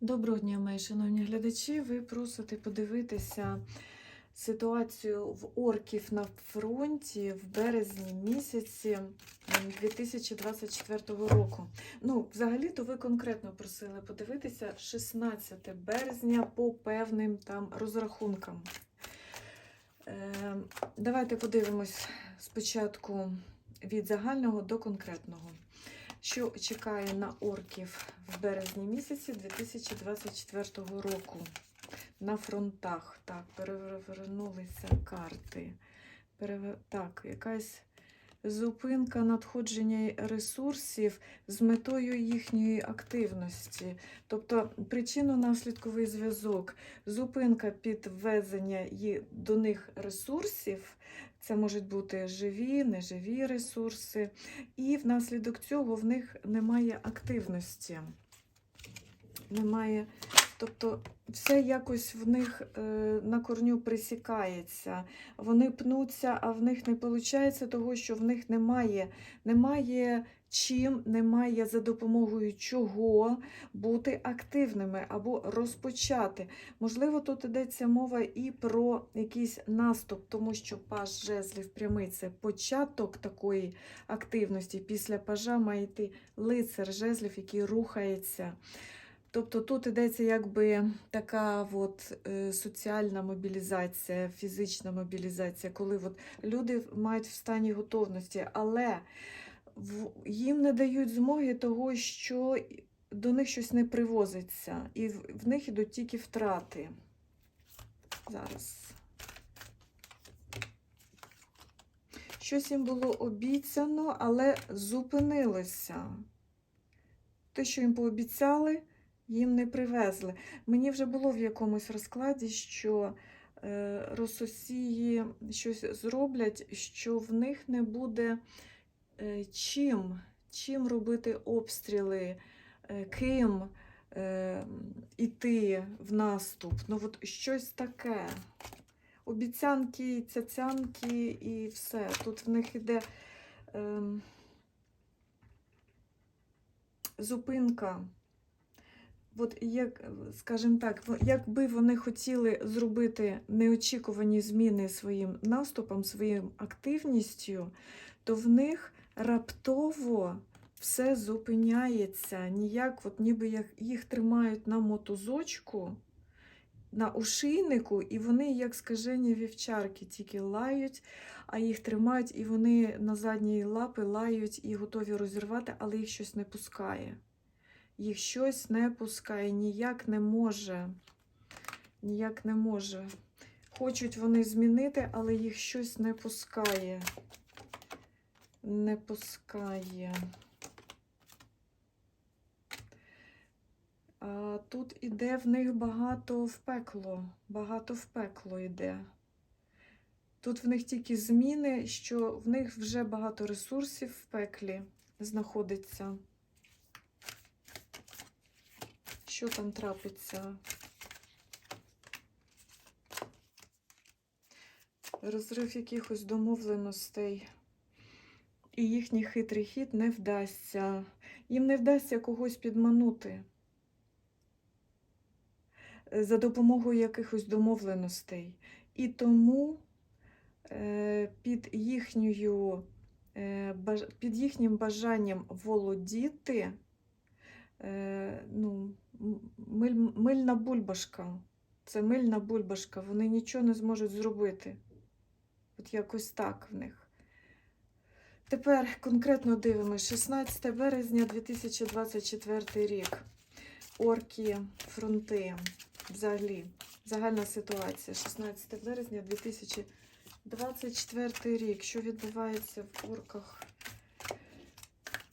Доброго дня, мої шановні глядачі. Ви просите подивитися ситуацію в орків на фронті в березні місяці 2024 року. Ну, взагалі-то ви конкретно просили подивитися 16 березня по певним там розрахункам. Е, давайте подивимось спочатку від загального до конкретного що чекає на орків в березні місяці 2024 року на фронтах. Так, перевернулися карти. Перевер... Так, якась зупинка надходження ресурсів з метою їхньої активності. Тобто причинно-наслідковий зв'язок, зупинка підвезення до них ресурсів. Це можуть бути живі, неживі ресурси, і внаслідок цього в них немає активності. Немає, тобто все якось в них е, на корню присікається. Вони пнуться, а в них не виходить того, що в них немає, немає чим, немає за допомогою чого бути активними або розпочати. Можливо, тут йдеться мова і про якийсь наступ, тому що паж жезлів прямий це початок такої активності. Після пажа має йти лицар жезлів, який рухається. Тобто тут йдеться якби така от, е, соціальна мобілізація, фізична мобілізація, коли от люди мають в стані готовності, але їм не дають змоги того, що до них щось не привозиться, і в, них ідуть тільки втрати. Зараз. Щось їм було обіцяно, але зупинилося. Те, що їм пообіцяли, їм не привезли. Мені вже було в якомусь розкладі, що е, рососії щось зроблять, що в них не буде е, чим, чим робити обстріли, е, ким іти в наступ. Ну, от щось таке. Обіцянки, цяцянки і все. Тут в них іде е, зупинка. От як, скажімо так, якби вони хотіли зробити неочікувані зміни своїм наступом, своїм активністю, то в них раптово все зупиняється. Ніяк, от ніби як їх тримають на мотузочку, на ошийнику, і вони, як скажені вівчарки, тільки лають, а їх тримають, і вони на задні лапи лають і готові розірвати, але їх щось не пускає. Їх щось не пускає, ніяк не може. Ніяк не може. Хочуть вони змінити, але їх щось не пускає. Не пускає. А тут іде в них багато в пекло. Багато в пекло йде. Тут в них тільки зміни, що в них вже багато ресурсів в пеклі знаходиться. Що там трапиться? Розрив якихось домовленостей. І їхній хитрий хід не вдасться. Їм не вдасться когось підманути за допомогою якихось домовленостей. І тому е, під, їхньою, е, під їхнім бажанням володіти е, ну, миль, мильна бульбашка. Це мильна бульбашка, вони нічого не зможуть зробити. От якось так в них. Тепер конкретно дивимося. 16 березня 2024 рік. Орки, фронти, взагалі, загальна ситуація. 16 березня 2024 рік. Що відбувається в орках?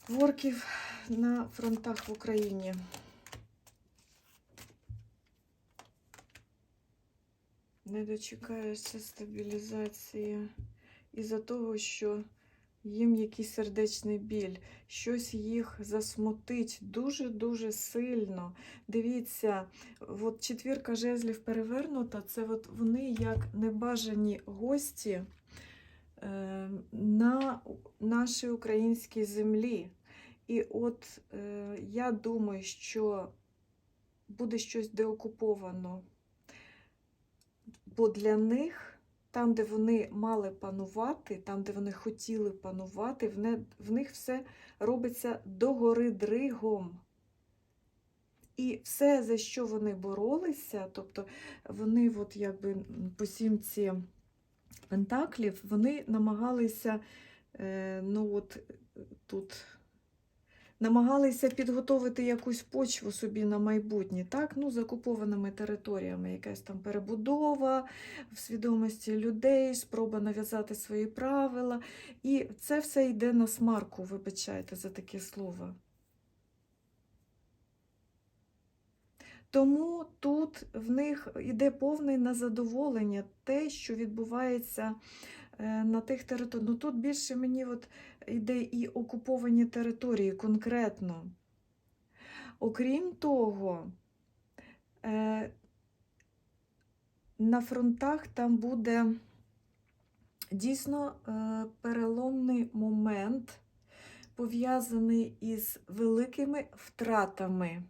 В орків на фронтах в Україні. Не дочекаєшся стабілізації із-за того, що їм якийсь сердечний біль, щось їх засмутить дуже-дуже сильно. Дивіться, от четвірка жезлів перевернута, це от вони як небажані гості е, на нашій українській землі. І от е, я думаю, що буде щось деокуповано. Бо для них, там, де вони мали панувати, там, де вони хотіли панувати, в, них все робиться догори дригом. І все, за що вони боролися, тобто вони, от якби по сімці пентаклів, вони намагалися, е, ну от тут, намагалися підготовити якусь почву собі на майбутнє, так? Ну, з окупованими територіями, якась там перебудова в свідомості людей, спроба нав'язати свої правила. І це все йде на смарку, вибачайте за таке слово. Тому тут в них йде повне незадоволення те, що відбувається на тих територіях. Ну тут більше мені от йде і окуповані території конкретно. Окрім того, е, на фронтах там буде дійсно е, переломний момент, пов'язаний із великими втратами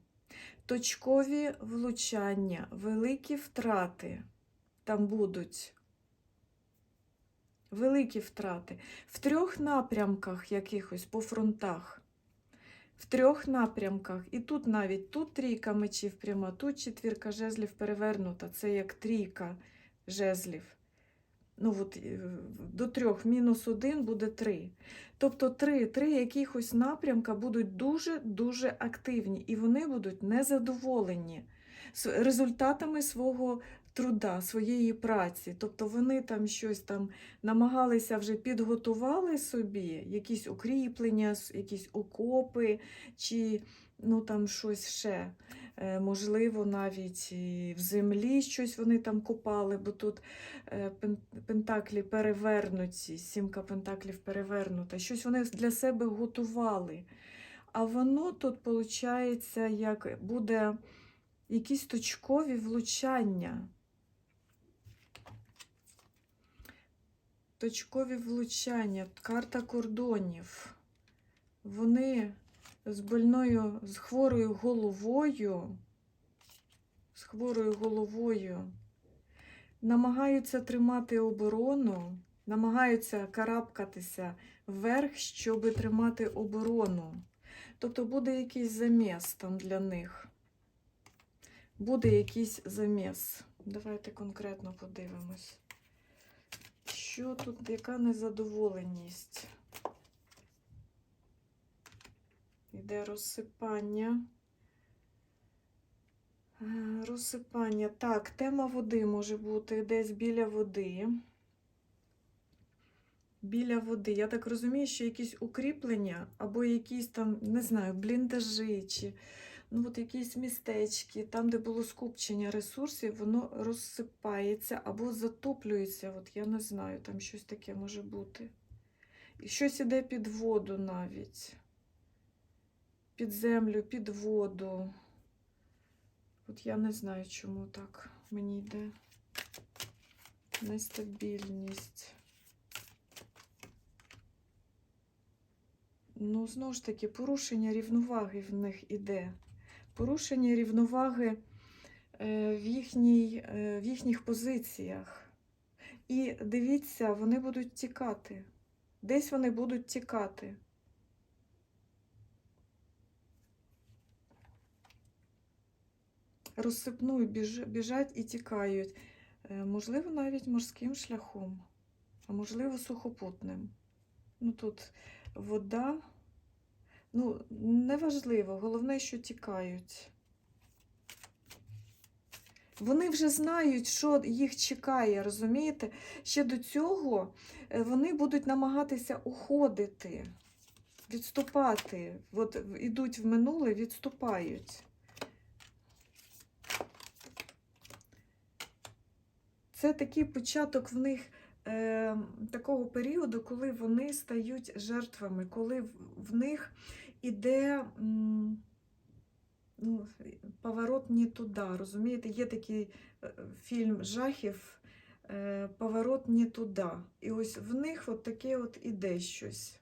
точкові влучання, великі втрати там будуть. Великі втрати. В трьох напрямках якихось по фронтах. В трьох напрямках. І тут навіть тут трійка мечів пряма, тут четвірка жезлів перевернута. Це як трійка жезлів. Ну, от, е, до трьох мінус один буде три. Тобто три, три якихось напрямка будуть дуже-дуже активні, і вони будуть незадоволені результатами свого труда, своєї праці. Тобто вони там щось там намагалися вже підготували собі, якісь укріплення, якісь окопи, чи ну там щось ще. Е, Можливо, навіть і в землі щось вони там копали, бо тут е, пентаклі перевернуті, сімка пентаклів перевернута. Щось вони для себе готували. А воно тут, виходить, як буде якісь точкові влучання. Точкові влучання, карта кордонів. Вони з больною, з хворою головою, з хворою головою намагаються тримати оборону, намагаються карабкатися вверх, щоб тримати оборону. Тобто буде якийсь заміс там для них. Буде якийсь заміс. Давайте конкретно подивимось. Що тут, яка незадоволеність? Йде розсипання. Е, Розсипання. Так, тема води може бути десь біля води. Біля води. Я так розумію, що якісь укріплення або якісь там, не знаю, бліндажі чи ну, от якісь містечки, там, де було скупчення ресурсів, воно розсипається або затоплюється. От я не знаю, там щось таке може бути. І щось іде під воду навіть. Під землю, під воду. От я не знаю, чому так мені йде нестабільність. Ну, знову ж таки, порушення рівноваги в них іде. Порушення рівноваги е, в, їхній, е, в їхніх позиціях. І дивіться, вони будуть тікати. Десь вони будуть тікати. Розсипнують, біж, біжать і тікають. Е, Можливо, навіть морським шляхом, а можливо, сухопутним. Ну, тут вода. Ну, неважливо, головне, що тікають. Вони вже знають, що їх чекає, розумієте? Ще до цього е, вони будуть намагатися уходити, відступати. От ідуть в минуле, відступають. Це такий початок в них е, такого періоду, коли вони стають жертвами, коли в них іде ну, поворот не туди. Розумієте, є такий е, фільм жахів е, Поворот не туди. І ось в них от таке от іде щось.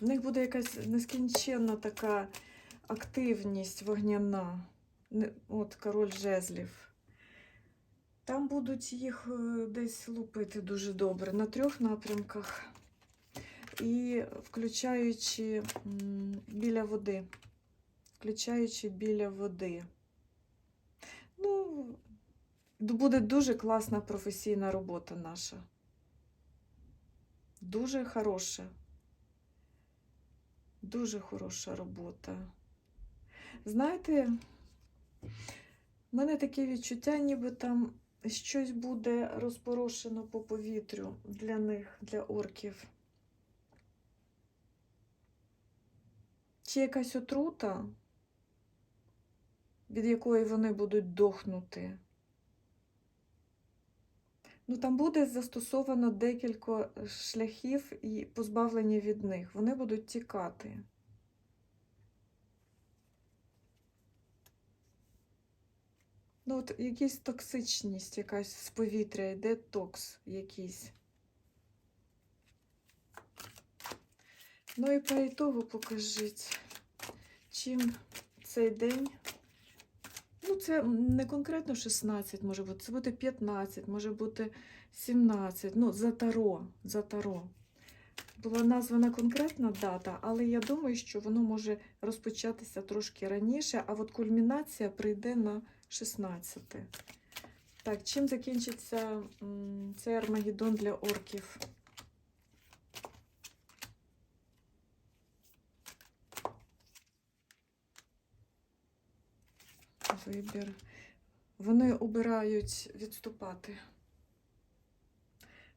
В них буде якась нескінченна така активність вогняна. От король жезлів. Там будуть їх е, десь лупити дуже добре на трьох напрямках. І включаючи біля води. Включаючи біля води. Ну, буде дуже класна професійна робота наша. Дуже хороша. Дуже хороша робота. Знаєте, в мене таке відчуття, ніби там щось буде розпорошено по повітрю для них, для орків. Чи якась отрута, від якої вони будуть дохнути. Ну, там буде застосовано декілька шляхів і позбавлення від них. Вони будуть тікати. Ну, от якась токсичність, якась з повітря йде токс якийсь. Ну і по ітогу покажіть, чим цей день. Ну, це не конкретно 16 може бути, це буде 15, може бути 17. Ну, за таро, за таро. Була названа конкретна дата, але я думаю, що воно може розпочатися трошки раніше, а от кульмінація прийде на 16. Так, чим закінчиться цей Армагеддон для орків? Вибір. Вони обирають відступати.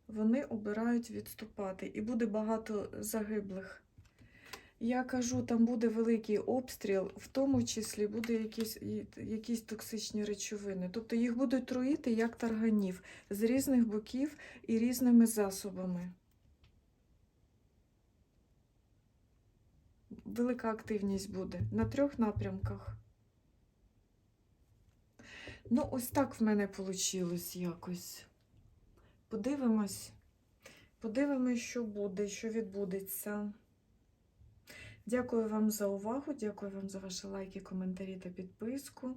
Вони обирають відступати. І буде багато загиблих. Я кажу, там буде великий обстріл, в тому числі буде якісь, якісь токсичні речовини. Тобто їх будуть труїти як тарганів з різних боків і різними засобами. Велика активність буде на трьох напрямках. Ну, ось так в мене вийшло якось. Подивимось. Подивимось, що буде, що відбудеться. Дякую вам за увагу, дякую вам за ваші лайки, коментарі та підписку.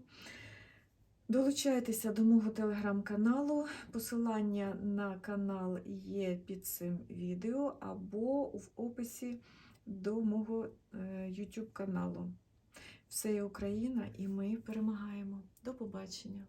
Долучайтеся до мого телеграм-каналу. Посилання на канал є під цим відео або в описі до мого е, YouTube каналу. Все є Україна і ми перемагаємо. До побачення!